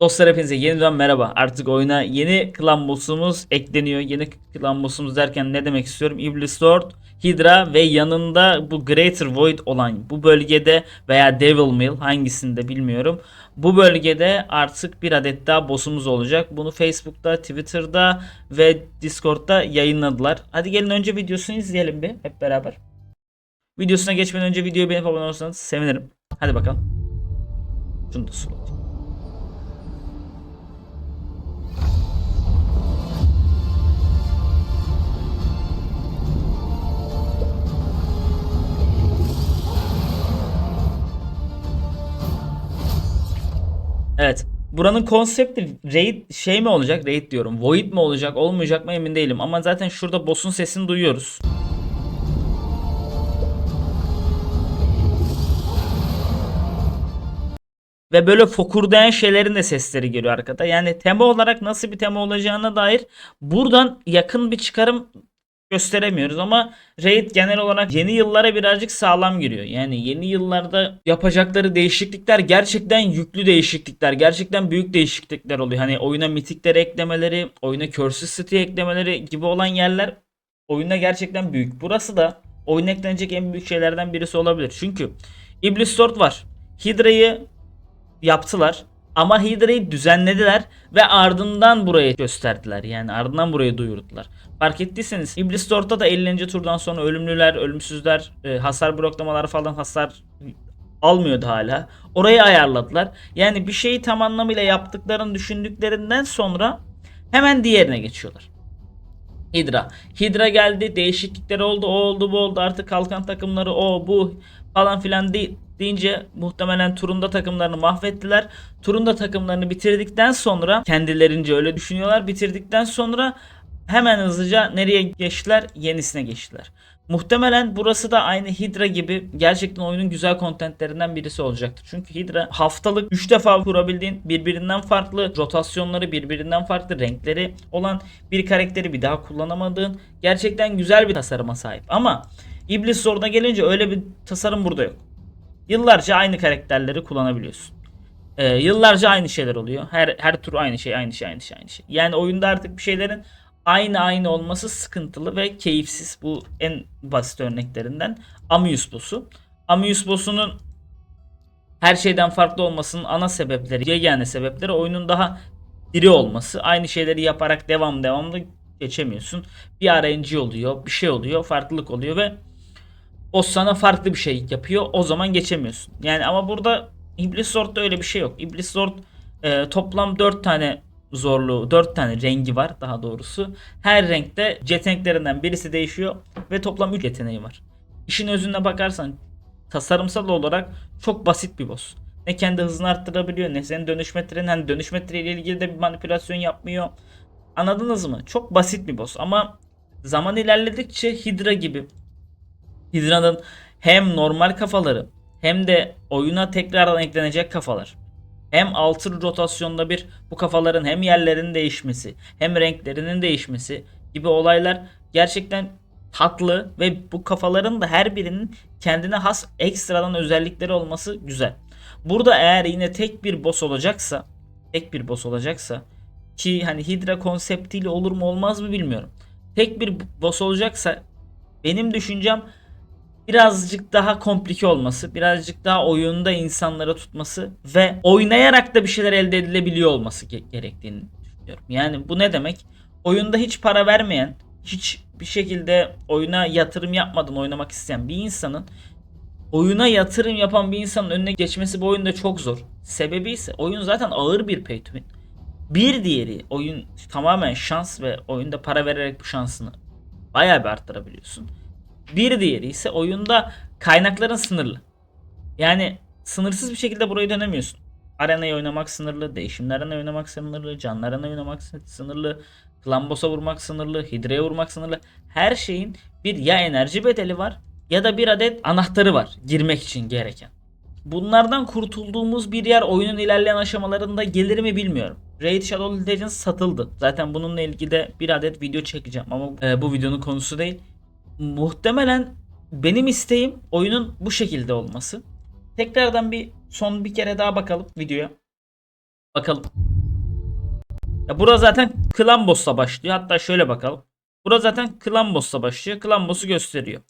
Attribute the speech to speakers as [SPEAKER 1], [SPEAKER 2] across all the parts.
[SPEAKER 1] Dostlar hepinize yeniden merhaba. Artık oyuna yeni klan boss'umuz ekleniyor. Yeni klan boss'umuz derken ne demek istiyorum? Iblis Lord, Hydra ve yanında bu Greater Void olan bu bölgede veya Devil Mill hangisinde bilmiyorum. Bu bölgede artık bir adet daha boss'umuz olacak. Bunu Facebook'ta, Twitter'da ve Discord'da yayınladılar. Hadi gelin önce videosunu izleyelim bir hep beraber. Videosuna geçmeden önce videoyu beğenip abone olursanız sevinirim. Hadi bakalım. Şunu da sulayayım. Evet. Buranın konsepti raid şey mi olacak? Raid diyorum. Void mi olacak? Olmayacak mı emin değilim. Ama zaten şurada boss'un sesini duyuyoruz. Ve böyle fokurdayan şeylerin de sesleri geliyor arkada. Yani tema olarak nasıl bir tema olacağına dair buradan yakın bir çıkarım gösteremiyoruz ama Raid genel olarak yeni yıllara birazcık sağlam giriyor. Yani yeni yıllarda yapacakları değişiklikler gerçekten yüklü değişiklikler. Gerçekten büyük değişiklikler oluyor. Hani oyuna mitikleri eklemeleri, oyuna Curse City eklemeleri gibi olan yerler oyuna gerçekten büyük. Burası da oyuna eklenecek en büyük şeylerden birisi olabilir. Çünkü Iblis Sword var. Hydra'yı yaptılar. Ama Hydra'yı düzenlediler ve ardından buraya gösterdiler. Yani ardından buraya duyurdular. Fark ettiyseniz Iblis Store'da da 50. turdan sonra ölümlüler, ölümsüzler, e, hasar bloklamalar falan hasar almıyordu hala. Orayı ayarladılar. Yani bir şeyi tam anlamıyla yaptıklarını düşündüklerinden sonra hemen diğerine geçiyorlar. Hydra. Hydra geldi. Değişiklikler oldu. O oldu bu oldu. Artık kalkan takımları o bu falan filan de- deyince muhtemelen turunda takımlarını mahvettiler. Turunda takımlarını bitirdikten sonra kendilerince öyle düşünüyorlar. Bitirdikten sonra hemen hızlıca nereye geçtiler? Yenisine geçtiler. Muhtemelen burası da aynı Hydra gibi gerçekten oyunun güzel kontentlerinden birisi olacaktır. Çünkü Hydra haftalık 3 defa kurabildiğin birbirinden farklı rotasyonları, birbirinden farklı renkleri olan bir karakteri bir daha kullanamadığın gerçekten güzel bir tasarıma sahip. Ama Iblis Sword'a gelince öyle bir tasarım burada yok. Yıllarca aynı karakterleri kullanabiliyorsun. Ee, yıllarca aynı şeyler oluyor. Her her tur aynı şey, aynı şey, aynı şey, aynı şey. Yani oyunda artık bir şeylerin aynı aynı olması sıkıntılı ve keyifsiz. Bu en basit örneklerinden. Amius boss'u. Amius boss'unun her şeyden farklı olmasının ana sebepleri, yegane sebepleri oyunun daha diri olması. Aynı şeyleri yaparak devam devamlı geçemiyorsun. Bir RNG oluyor, bir şey oluyor, farklılık oluyor ve o sana farklı bir şey yapıyor. O zaman geçemiyorsun. Yani ama burada Iblis Sword'da öyle bir şey yok. Iblis Sword e, toplam 4 tane zorluğu, 4 tane rengi var daha doğrusu. Her renkte yeteneklerinden birisi değişiyor ve toplam 3 yeteneği var. İşin özüne bakarsan tasarımsal olarak çok basit bir boss. Ne kendi hızını arttırabiliyor ne senin dönüş metrenin hani dönüş metre ilgili de bir manipülasyon yapmıyor. Anladınız mı? Çok basit bir boss ama zaman ilerledikçe Hydra gibi Hydra'nın hem normal kafaları hem de oyuna tekrardan eklenecek kafalar. Hem altı rotasyonda bir bu kafaların hem yerlerinin değişmesi hem renklerinin değişmesi gibi olaylar gerçekten tatlı ve bu kafaların da her birinin kendine has ekstradan özellikleri olması güzel. Burada eğer yine tek bir boss olacaksa tek bir boss olacaksa ki hani Hydra konseptiyle olur mu olmaz mı bilmiyorum. Tek bir boss olacaksa benim düşüncem birazcık daha komplike olması, birazcık daha oyunda insanlara tutması ve oynayarak da bir şeyler elde edilebiliyor olması ge- gerektiğini düşünüyorum. Yani bu ne demek? Oyunda hiç para vermeyen, hiç bir şekilde oyuna yatırım yapmadan oynamak isteyen bir insanın oyuna yatırım yapan bir insanın önüne geçmesi bu oyunda çok zor. Sebebi ise oyun zaten ağır bir pay to win. Bir diğeri oyun tamamen şans ve oyunda para vererek bu şansını bayağı bir arttırabiliyorsun. Bir diğeri ise oyunda kaynakların sınırlı. Yani sınırsız bir şekilde burayı dönemiyorsun. Arenayı oynamak sınırlı, değişimlerine oynamak sınırlı, canlarına oynamak sınırlı, klan vurmak sınırlı, hidraya vurmak sınırlı. Her şeyin bir ya enerji bedeli var ya da bir adet anahtarı var girmek için gereken. Bunlardan kurtulduğumuz bir yer oyunun ilerleyen aşamalarında gelir mi bilmiyorum. Raid Shadow Legends satıldı. Zaten bununla ilgili de bir adet video çekeceğim ama e, bu videonun konusu değil muhtemelen benim isteğim oyunun bu şekilde olması. Tekrardan bir son bir kere daha bakalım videoya. Bakalım. Ya bura zaten Boss'la başlıyor. Hatta şöyle bakalım. Bura zaten Boss'la başlıyor. Boss'u gösteriyor.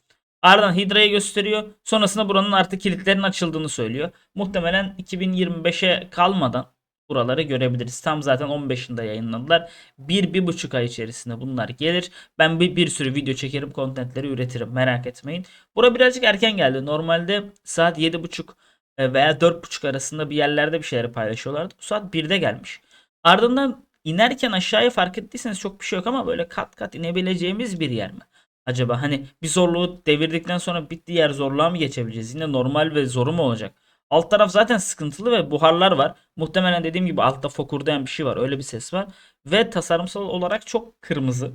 [SPEAKER 1] Ardından Hydra'yı gösteriyor. Sonrasında buranın artık kilitlerin açıldığını söylüyor. Muhtemelen 2025'e kalmadan buraları görebiliriz. Tam zaten 15'inde yayınladılar. 1-1,5 ay içerisinde bunlar gelir. Ben bir, bir sürü video çekerim, kontentleri üretirim. Merak etmeyin. Bura birazcık erken geldi. Normalde saat 7.30 e, veya 4.30 arasında bir yerlerde bir şeyleri paylaşıyorlardı. Bu saat 1'de gelmiş. Ardından inerken aşağıya fark ettiyseniz çok bir şey yok ama böyle kat kat inebileceğimiz bir yer mi? Acaba hani bir zorluğu devirdikten sonra bir diğer zorluğa mı geçebileceğiz? Yine normal ve zoru mu olacak? Alt taraf zaten sıkıntılı ve buharlar var. Muhtemelen dediğim gibi altta fokurdayan bir şey var. Öyle bir ses var. Ve tasarımsal olarak çok kırmızı.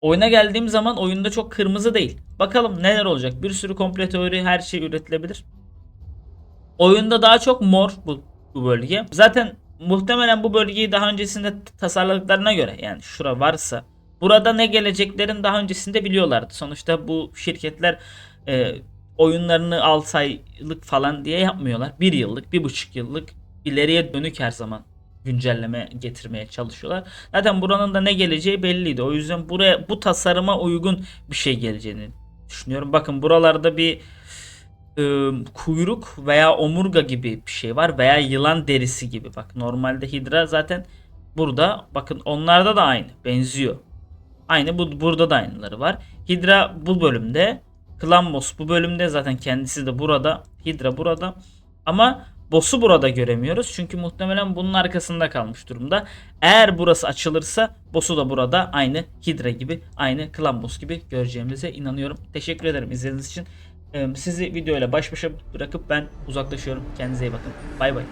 [SPEAKER 1] Oyuna geldiğim zaman oyunda çok kırmızı değil. Bakalım neler olacak. Bir sürü komple teori her şey üretilebilir. Oyunda daha çok mor bu, bu bölge. Zaten muhtemelen bu bölgeyi daha öncesinde tasarladıklarına göre yani şura varsa burada ne geleceklerin daha öncesinde biliyorlardı. Sonuçta bu şirketler e, oyunlarını 6 aylık falan diye yapmıyorlar. 1 yıllık, 1,5 yıllık ileriye dönük her zaman güncelleme getirmeye çalışıyorlar. Zaten buranın da ne geleceği belliydi. O yüzden buraya bu tasarıma uygun bir şey geleceğini düşünüyorum. Bakın buralarda bir e, kuyruk veya omurga gibi bir şey var veya yılan derisi gibi. Bak normalde hidra zaten burada bakın onlarda da aynı benziyor. Aynı bu burada da aynıları var. Hidra bu bölümde, Klambos bu bölümde zaten kendisi de burada, Hidra burada. Ama boss'u burada göremiyoruz çünkü muhtemelen bunun arkasında kalmış durumda. Eğer burası açılırsa boss'u da burada aynı Hidra gibi, aynı Klambos gibi göreceğimize inanıyorum. Teşekkür ederim izlediğiniz için. Ee, Sizi videoyla baş başa bırakıp ben uzaklaşıyorum. Kendinize iyi bakın. Bay bay.